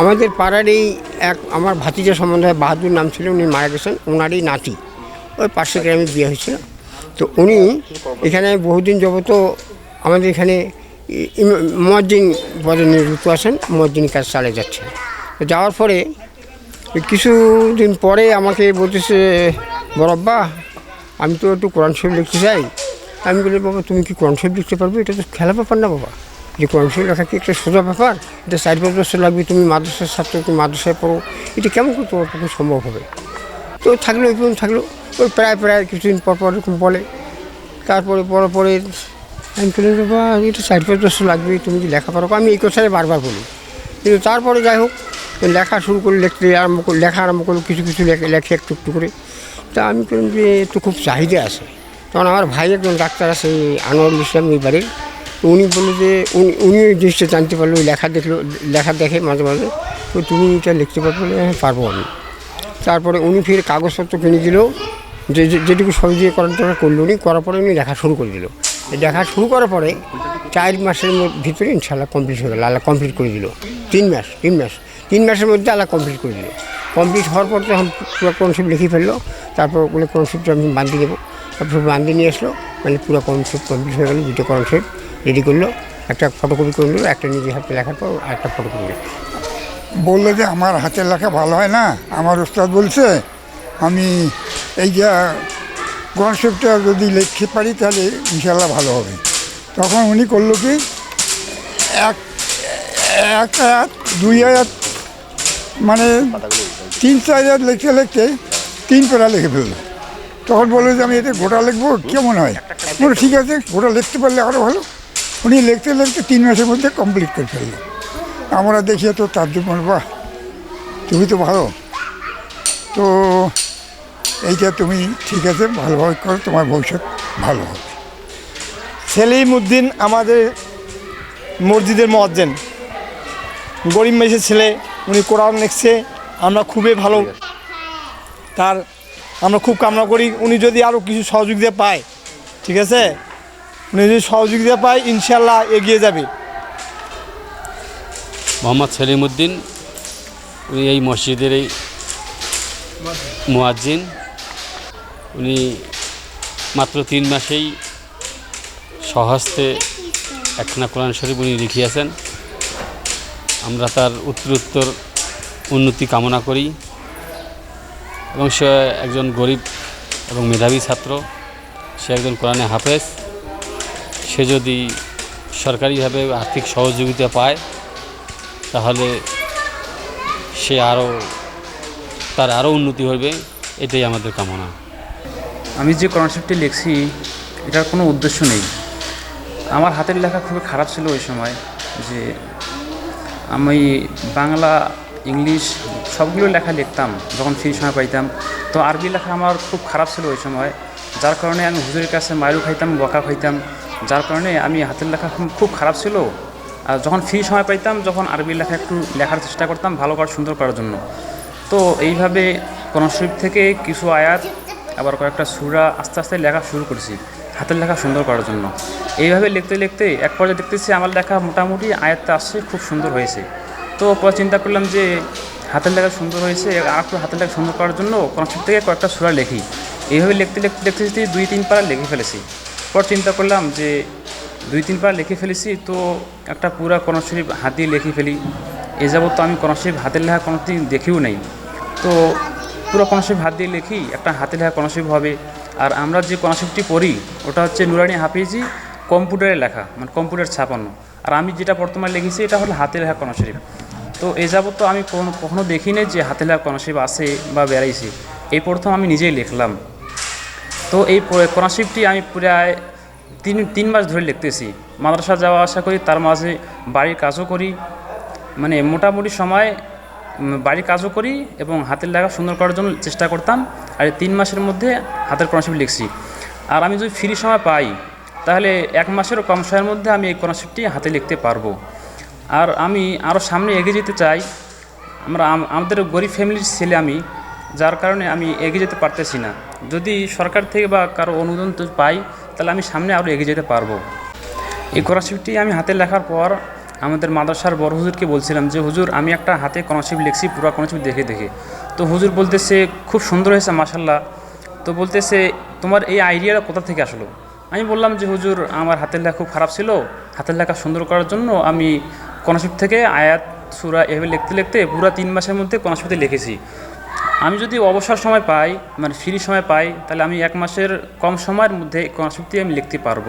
আমাদের পাড়ার এই এক, আমার ভাতিজা সম্বন্ধে বাহাদুর নাম ছিল, উনি মারা গেছেন ওনারই নাতি। ওই পাশের গ্রামে বিয়ে হয়েছিল। তো উনি এখানে বহুদিন যাবত আমাদের এখানে মজ্জিন পদে নিযুক্ত আছেন মজ্জিন কাজ চালিয়ে যাচ্ছেন। তো যাওয়ার পরে কিছুদিন পরে আমাকে বলতেছে বরব্বা আমি তো একটু কোরআন শরীফ লিখতে চাই। আমি বলি, বাবা, তুমি কি কোরআন শরীফ লিখতে পারবে? এটা তো খেলা ব্যাপার না, বাবা। যে কোরআন লেখা কি একটা সোজা ব্যাপার? এটা চার পাঁচ বছর লাগবে তুমি মাদ্রাসার ছাত্র, তুমি মাদ্রাসায় পড়ো, এটা কেমন করে তোমার পক্ষে সম্ভব হবে? তো থাকল ওই পর্যন্ত থাকল। ওই প্রায় প্রায় কিছুদিন পর পর এরকম বলে। তারপরে, পরে পরে আমি বলি, বাবা, এটা চার পাঁচ বছর লাগবে, তুমি কি লেখাপড়া করো? আমি এই কথাটাই বারবার বলি। কিন্তু তারপরে যাই হোক লেখা শুরু করে লিখতে আরম্ভ করে, লেখা আরম্ভ করল, কিছু কিছু লেখে লেখে একটু একটু করে। তা আমি বললাম যে তো খুব চাহিদা আছে। তখন আমার ভাই একজন ডাক্তার আছে এই আনোয়ারুল ইসলাম এই বাড়ির উনি বলল যে, উনি উনি ওই জিনিসটা জানতে পারল, ওই লেখা দেখল, লেখা দেখে মাঝে মাঝে, তো তুমি এটা লিখতে পারবে হ্যাঁ পারব আমি। তারপরে উনি ফের কাগজপত্র কিনে দিল, যে যেটুকু সবজি করার দরকার করল উনি, করার পরে উনি লেখা শুরু করে দিল। লেখা শুরু করার পরে চার মাসের ভিতরে ইনশাল্লাহ কমপ্লিট হয়ে গেল, আল্লাহ কমপ্লিট করে দিল। তিন মাস তিন মাস, তিন মাসের মধ্যে আল্লাহ কমপ্লিট করে দিল। কমপ্লিট হওয়ার পর যখন পুরো কনসেপ্ট লিখে ফেলল, তারপর বলে কনসেপ্টটা আমি বান্দি নেব তারপর বান্দি নিয়ে আসলো মানে পুরো কনসেপ্ট কমপ্লিট হয়ে গেলো, দুটো কনসেপ্ট রেডি করল, একটা ফটোকপি করে নিলো, একটা নিজের হাতে লেখার পর একটা ফটোকপি বলল যে, আমার হাতের লেখা ভালো হয় না? আমার ওস্তাদ বলছে, আমি এই যে কনসেপ্টটা যদি লিখতে পারি তাহলে ইনশাল্লাহ ভালো হবে। তখন উনি করল কি, এক এক আয়াত দুই আয়াত মানে তিন, চার আয়াত লিখতে লিখতে তিন পেরা লিখে ফেলল। তখন বলল যে, আমি এটা গোটা লিখব, কেমন হয়? ঠিক আছে, গোটা লিখতে পারলে আরও ভালো। উনি লিখতে লিখতে তিন মাসের মধ্যে কমপ্লিট করে ফেলল। আমরা দেখি তো তার জন্য বাহ! তুমি তো ভালো। তো এইটা তুমি ঠিক আছে, ভালোভাবে করো, তোমার ভবিষ্যৎ ভালো হবে। সেলিম উদ্দিন আমাদের মসজিদের মজ্জেন গরিব মেসের ছেলে, উনি কোরআন লিখছে, আমরা খুবই ভালো। তার আমরা খুব কামনা করি, উনি যদি আরও কিছু সহযোগিতা পায়, ঠিক আছে? উনি যদি সহযোগিতা পায় ইনশাল্লাহ এগিয়ে যাবে। মোহাম্মদ সেলিমউদ্দিন উনি এই মসজিদের এই মুয়াজ্জিন। উনি মাত্র তিন মাসেই সহস্তে একখানা কোরআন শরীফ উনি লিখিয়েছেন। আমরা তার উত্তরোত্তর উন্নতি কামনা করি। এবং সে একজন গরিব এবং মেধাবী ছাত্র, সে একজন কোরআনে হাফেজ। সে যদি সরকারিভাবে আর্থিক সহযোগিতা পায়, তাহলে সে আরও, তার আরও উন্নতি হবে, এটাই আমাদের কামনা। আমি যে কনসেপ্টটি লিখছি, এটার কোনো উদ্দেশ্য নেই। আমার হাতের লেখা খুবই খারাপ ছিল ওই সময়, যে আমি বাংলা, ইংলিশ সবগুলো লেখা লিখতাম, যখন ফ্রি সময় পাইতাম। তো আরবি লেখা আমার খুব খারাপ ছিল ওই সময়, যার কারণে আমি হুজুরের কাছে মায়ু খাইতাম, বকা খাইতাম। যার কারণে আমি হাতের লেখা খুব খারাপ ছিল। আর যখন ফ্রি সময় পাইতাম, যখন আরবি লেখা একটু লেখার চেষ্টা করতাম ভালো করার সুন্দর করার জন্য। তো এইভাবে কোরআন শরীফ থেকে কিছু আয়াত, আবার কয়েকটা সুরা আস্তে আস্তে লেখা শুরু করেছি, হাতের লেখা সুন্দর করার জন্য। এইভাবে লিখতে লিখতে এক পর্যায়ে দেখতেছি আমার লেখা মোটামুটি আয়াতটা আসছে, খুব সুন্দর হয়েছে। তো পরে চিন্তা করলাম যে হাতের লেখা সুন্দর হয়েছে, আর একটু হাতের লেখা সুন্দর করার জন্য কনসেপ্ট থেকে কয়েকটা সুরা লিখি। এইভাবে লিখতে লিখতে লিখতে দুই, তিন পারা লিখে ফেলেছি। পর চিন্তা করলাম যে দুই তিন পারা লিখে ফেলেছি, তো একটা পুরা কোরআন হাত দিয়ে লিখে ফেলি। এ যাবৎ তো আমি কোরআন শরীফ হাতের লেখা কোনো দিন দেখেও নেই। তো পুরো কনসেপ্ট হাত দিয়ে লিখি, একটা হাতে লেখা কনসেপ্ট হবে। আর আমরা যে কনসেপ্টটি পড়ি, ওটা হচ্ছে নুরানি হাফিজি কম্পিউটারে লেখা মানে কম্পিউটার ছাপানো। আর আমি যেটা বর্তমানে লিখেছি, এটা হলো হাতে লেখা কনসেপ্ট তো এ যাবৎ তো আমি কোনো, কখনো দেখিনি যে হাতে লেখা কনসেপ্ট আছে বা বেড়াইছে। এই প্রথম আমি নিজেই লিখলাম। তো এই কনসেপ্টটি আমি প্রায় তিন তিন মাস ধরে লিখতেছি। মাদ্রাসা যাওয়া আসা করি, তার মাঝে বাড়ির কাজও করি। মানে মোটামুটি সময় বাড়ির কাজও করি এবং হাতের লেখা সুন্দর করার জন্য চেষ্টা করতাম। আর তিন মাসের মধ্যে হাতের কনসেপ্ট লিখছি। আর আমি যদি ফ্রি সময় পাই, তাহলে এক মাসেরও কম সময়ের মধ্যে আমি এই কনসেপ্টটি হাতে লিখতে পারব। আর আমি আরও সামনে এগিয়ে যেতে চাই। আমরা আমাদের গরিব ফ্যামিলির ছেলে আমি যার কারণে আমি এগিয়ে যেতে পারতেছি না। যদি সরকার থেকে বা কারও অনুদান পাই, তাহলে আমি সামনে আরও এগিয়ে যেতে পারব। এই কনসেপ্টটি আমি হাতে লেখার পর আমাদের মাদ্রাসার বড় হুজুরকে বলছিলাম যে, হুজুর, আমি একটা হাতে কনসিপ লিখছি, পুরো কনসিপ দেখে দেখে। তো হুজুর বলতেছে, খুব সুন্দর হয়েছে মাসাল্লাহ তো বলতেছে, তোমার এই আইডিয়াটা কোথা থেকে আসলো? আমি বললাম যে, হুজুর, আমার হাতের লেখা খুব খারাপ ছিল। হাতের লেখা সুন্দর করার জন্য আমি কনসিপ থেকে আয়াত, সুরা এভাবে লিখতে লিখতে পুরো তিন মাসের মধ্যে কনসিপ্টে লিখেছি। আমি যদি অবসর সময় পাই মানে ফ্রি সময় পাই, তাহলে আমি এক মাসের কম সময়ের মধ্যে কনসেপ্টটি আমি লিখতে পারব।